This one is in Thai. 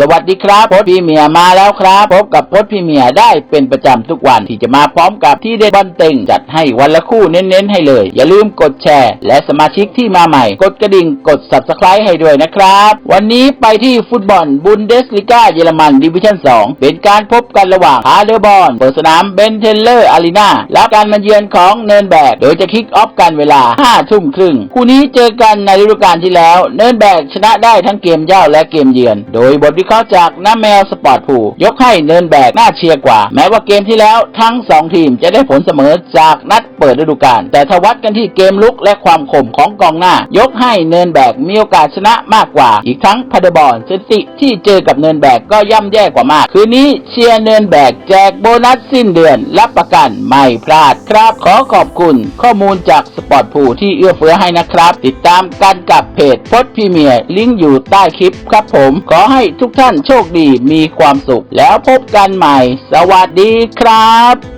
สวัสดีครับพจน์พี่เมียมาแล้วครับ พบกับพจน์พี่เมียได้เป็นประจำทุกวันที่จะมาพร้อมกับที่เด็ดบอลเต็งจัดให้วันละคู่เน้นๆให้เลย อย่าลืมกดแชร์ และสมาชิกที่มาใหม่ กดกระดิ่งกด subscribe ให้ด้วยนะครับ วันนี้ไปที่ฟุตบอลบุนเดสลิก้าเยอรมันดิวิชั่น 2 เป็นการพบกันระหว่างฮาเดอร์บอลเปิดสนามเบนเทนเลอร์อารีนาและการมาเยือนของเนินแบกโดยจะคิกออฟกันเวลา5ทุ่มครึ่งคู่นี้เจอกันในฤดูกาลที่แล้ว เนินแบกชนะได้ทั้งเกมเย่าและเกมเยือน โดยบทวิเคราะห์จากน้าแมวสปอร์ตผูยกให้เนินแบกน่าเชียร์กว่า แม้ว่าเกมที่แล้วทั้ง 2 ทีมจะได้ผลเสมอจากนัดเปิดฤดูกาลแต่ทวัดกันที่เกมลุกและความคมของกองหน้า ยกให้เนินแบกมีโอกาสชนะมากกว่า อีกทั้งพาเดบอลสติที่เจอกับเนินแบกก็ย่ำแย่กว่ามาก คืนนี้เชียร์เนินแบกแจกโบนัสสิ้นเดือน รับประกันไม่พลาดครับ ขอขอบคุณข้อมูลจากสปอร์ตผูที่เอื้อเฟื้อให้นะครับ ติดตามกันกับเพจพดพรีเมียร์ลิงก์อยู่ใต้คลิปครับผม ขอให้ทุกท่านโชคดีมีความสุขแล้วพบกันใหม่ สวัสดีครับ